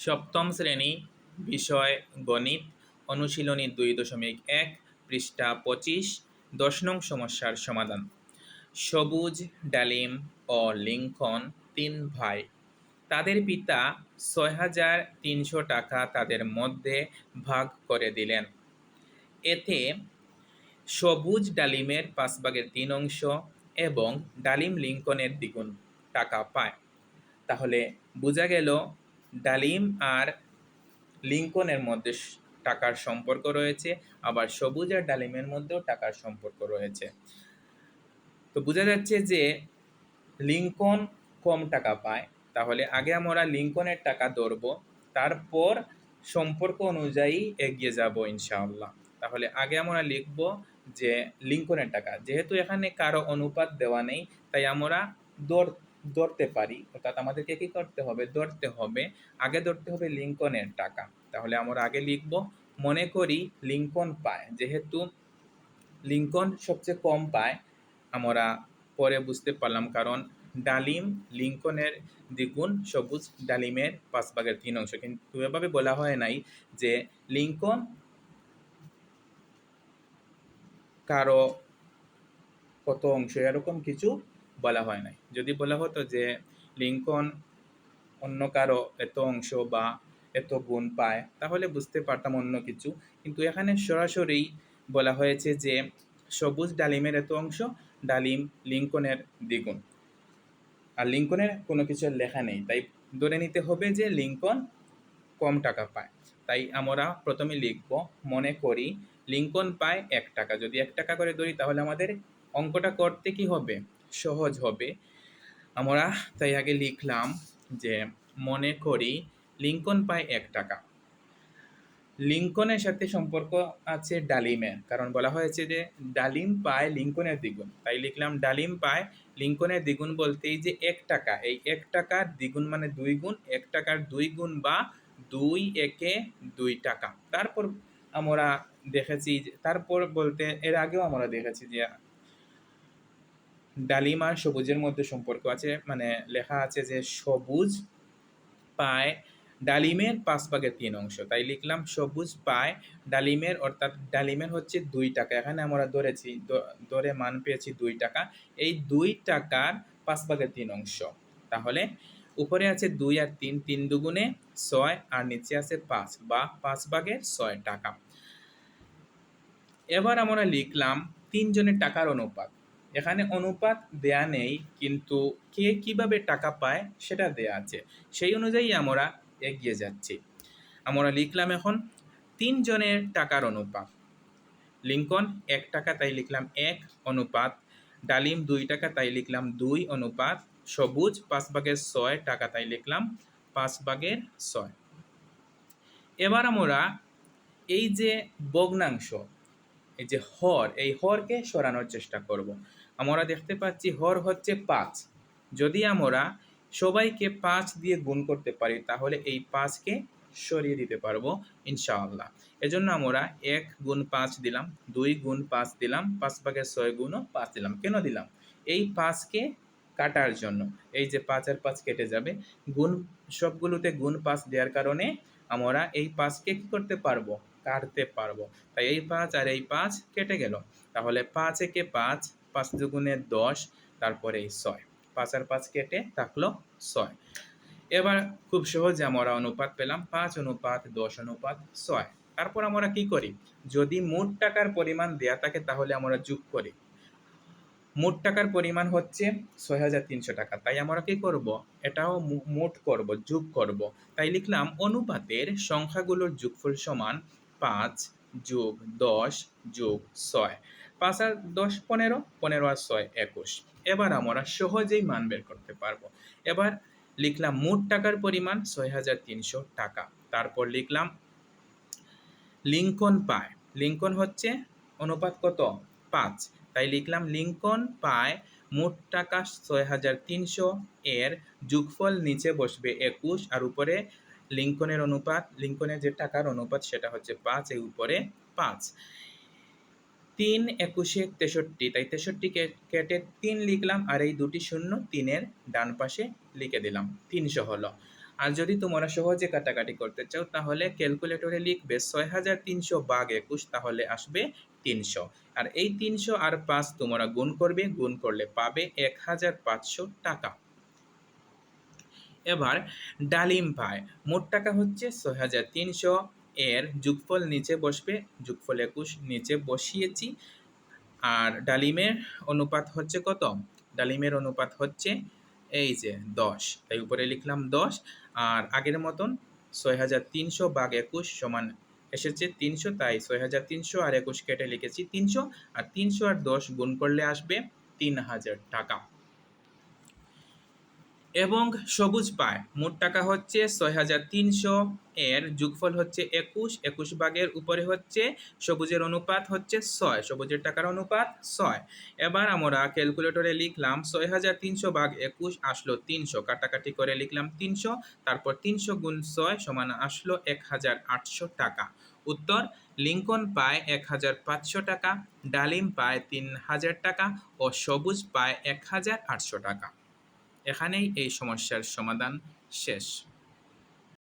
সপ্তম শ্রেণি, বিষয় গণিত, অনুশীলনী দুই দশমিক এক, পৃষ্ঠা পঁচিশ, দশ নং সমস্যার সমাধান। সবুজ, ডালিম ও লিঙ্কন তিন ভাই। তাদের পিতা ছয় হাজার তিনশো টাকা তাদের মধ্যে ভাগ করে দিলেন। এতে সবুজ ডালিমের পাঁচ ভাগের তিন অংশ এবং ডালিম লিঙ্কনের দ্বিগুণ টাকা পায়। তাহলে বোঝা গেল ডালিম আর লিঙ্কনের মধ্যে টাকার সম্পর্ক রয়েছে, আবার সবুজ আর ডালিমের মধ্যেও টাকার সম্পর্ক রয়েছে। তো বোঝা যাচ্ছে যে লিঙ্কন কম টাকা পায়, তাহলে আগে আমরা লিঙ্কনের টাকা ধরবো, তারপর সম্পর্ক অনুযায়ী এগিয়ে যাব ইনশাআল্লাহ। তাহলে আগে আমরা লিখব যে লিঙ্কনের টাকা, যেহেতু এখানে কারও অনুপাত দেওয়া নেই, তাই আমরা দর ধরতে পারি, অর্থাৎ আমাদেরকে কি করতে হবে? ধরতে হবে, আগে ধরতে হবে লিঙ্কনের টাকা। তাহলে আমরা আগে লিখব, মনে করি লিঙ্কন পায়। যেহেতু লিঙ্কন সবচেয়ে কম পায়, আমরা পরে বুঝতে পারলাম, কারণ ডালিম লিঙ্কনের দ্বিগুণ সবুজ ডালিমের পাঁচ ভাগের তিন অংশ। কিন্তু এভাবে বলা হয় নাই যে লিঙ্কন কারও কত অংশ, এরকম কিছু বলা হয় নাই। যদি বলা হতো যে লিঙ্কন অন্য কারও এত অংশ বা এত গুণ পায়, তাহলে বুঝতে পারতাম অন্য কিছু। কিন্তু এখানে সরাসরি বলা হয়েছে যে সবুজ ডালিমের এত অংশ, ডালিম লিঙ্কনের দ্বিগুণ। আর লিঙ্কনের কোনো কিছু লেখা নেই। তাই ধরে নিতে হবে যে লিঙ্কন কম টাকা পায়। তাই আমরা প্রথমে লিখব, মনে করি লিঙ্কন পায় এক টাকা। যদি এক টাকা করে ধরি, তাহলে আমাদের অঙ্কটা করতে কি হবে? সহজ হবে। আমরা তাই আগে লিখলাম যে, মনে করি লিঙ্কন পায় এক টাকা। লিঙ্কনের সাথে সম্পর্ক আছে ডালিমের, কারণ বলা হয়েছে যে, ডালিম পায় লিঙ্কনের দ্বিগুণ। তাই লিখলাম ডালিম পায় লিঙ্কনের দ্বিগুণ বলতেই যে এক টাকা, এই এক টাকার দ্বিগুণ মানে দুই গুণ, এক টাকার দুই গুণ বা দুই একে দুই টাকা। তারপর আমরা দেখেছি তারপর বলতে, এর আগেও আমরা দেখেছি যে ডালিম আর সবুজের মধ্যে সম্পর্ক আছে মানে লেখা আছে যে সবুজ পায় ডালিমের পাঁচ ভাগের তিন অংশ। তাই লিখলাম সবুজ পায় ডালিমের, অর্থাৎ ডালিমের হচ্ছে দুই টাকা। এখানে আমরা ধরেছি ধরে মান পেয়েছি দুই টাকা। এই দুই টাকার পাঁচ ভাগের তিন অংশ। তাহলে উপরে আছে দুই আর তিন তিন দুগুণে ছয়, আর নিচে আছে পাঁচ, বা পাঁচ ভাগের ছয় টাকা। এবার আমরা লিখলাম তিনজনের টাকার অনুপাত। এখানে অনুপাত দেয়া নেই, কিন্তু কে কীভাবে টাকা পায় সেটা দেয়া আছে। সেই অনুযায়ী আমরা এগিয়ে যাচ্ছি। আমরা লিখলাম এখন তিনজনের টাকার অনুপাত। লিঙ্কন, এক টাকা, তাই লিখলাম এক অনুপাত। ডালিম, দুই টাকা, তাই লিখলাম দুই অনুপাত। সবুজ, পাঁচ ভাগের ছয় টাকা, তাই লিখলাম পাঁচ ভাগের ছয়। এবার আমরা এই যে ভগ্নাংশ, এই যে হর, এই হরকে সরানোর চেষ্টা করব। আমরা দেখতে পাচ্ছি হর হচ্ছে পাঁচ। যদি আমরা সবাইকে পাঁচ দিয়ে গুণ করতে পারি, তাহলে এই পাঁচকে সরিয়ে দিতে পারব ইনশাআল্লাহ। এজন্য আমরা এক গুণ পাঁচ দিলাম, দুই গুণ পাঁচ দিলাম, পাঁচ ভাগের ছয় গুণও পাঁচ দিলাম। কেন দিলাম? এই পাঁচকে কাটার জন্য। এই যে পাঁচ আর পাঁচ কেটে যাবে, গুণ সবগুলোতে গুণ পাঁচ দেওয়ার কারণে আমরা এই পাঁচকে কী করতে পারব? কাটতে পারব। তাই এই পাঁচ আর এই পাঁচ কেটে গেল। তাহলে পাঁচ একে পাঁচ পাঁচ দুগুণে দশ, তারপরে ছয়। পাঁচ আর পাঁচ কেটে থাকল ছয়। এবার খুব সহজে আমরা অনুপাত পেলাম পাঁচ অনুপাত, দশ অনুপাত, ছয়। তারপর আমরা কি করি? যদি মোট টাকার পরিমাণ দেয়া থাকে তাহলে আমরা যোগ করি। মোট টাকার পরিমাণ হচ্ছে ছয় হাজার তিনশো টাকা। তাই আমরা কি করব? এটাও মোট করব, যোগ করব। তাই লিখলাম অনুপাতের সংখ্যাগুলোর যোগফল সমান পাঁচ যোগ দশ যোগ ছয়। পাঁচ আর দশ পনেরো পনেরো আর ছয় একুশ। এবার আমরা সহজেই মান বের করতে পারব। এবার লিখলাম মোট টাকার পরিমাণ ছয় হাজার তিনশো টাকা। তারপর লিখলাম লিঙ্কন পায়। লিঙ্কন হচ্ছে অনুপাত কত? পাঁচ। তাই লিখলাম লিঙ্কন পায় মোট টাকা ছয় হাজার তিনশো। এর যুগফল নিচে বসবে একুশ আর উপরে লিঙ্কনের অনুপাত, লিঙ্কনের যে টাকার অনুপাত সেটা হচ্ছে পাঁচ এই উপরে পাঁচ। তিন একুশে তেষট্টি। তাই তেষট্টি কেটে তিন লিখলাম আর এই দুটি শূন্য তিনের ডান পাশে লিখে দিলাম। তিনশো হলো। আর যদি তোমরা সহজে কাটাকাটি করতে চাও, তাহলে ক্যালকুলেটরে লিখবে ছয় হাজার তিনশো বাঘ একুশ, তাহলে আসবে তিনশো। আর এই তিনশো আর পাঁচ তোমরা গুণ করবে, গুণ করলে পাবে এক হাজার পাঁচশো টাকা। এবার ডালিম পায় মোট টাকা হচ্ছে ছয় হাজার তিনশো। এর যুগফল নিচে বসবে, যুগফল একুশ নিচে বসিয়েছি। আর ডালিমের অনুপাত হচ্ছে কত? ডালিমের অনুপাত হচ্ছে এই যে দশ। তাই উপরে লিখলাম দশ। আর আগের মতন ছয় হাজার তিনশো বাঘ একুশ সমান এসেছে তিনশো। তাই ছয় হাজার তিনশো আর একুশ কেটে লিখেছি তিনশো। আর তিনশো আর দশ গুণ করলে আসবে তিন হাজার টাকা। এবং সবুজ পায়। মোট টাকা হচ্ছে ছয় হাজার তিনশো। এর যুগফল হচ্ছে একুশ। একুশ ভাগের উপরে হচ্ছে সবুজের অনুপাত হচ্ছে ছয়। সবুজের টাকার অনুপাত ছয়। এবার আমরা ক্যালকুলেটরে লিখলাম ছয় হাজার তিনশো ভাগ একুশ আসলো তিনশো। কাটাকাটি করে লিখলাম তিনশো। তারপর তিনশো গুণ ছয় সমান আসলো এক হাজার আটশো টাকা। উত্তর, লিঙ্কন পায় এক হাজার পাঁচশো টাকা, ডালিম পায় তিন হাজার টাকা ও সবুজ পায় এক হাজার আটশো টাকা। এখানেই এই সমস্যার সমাধান শেষ।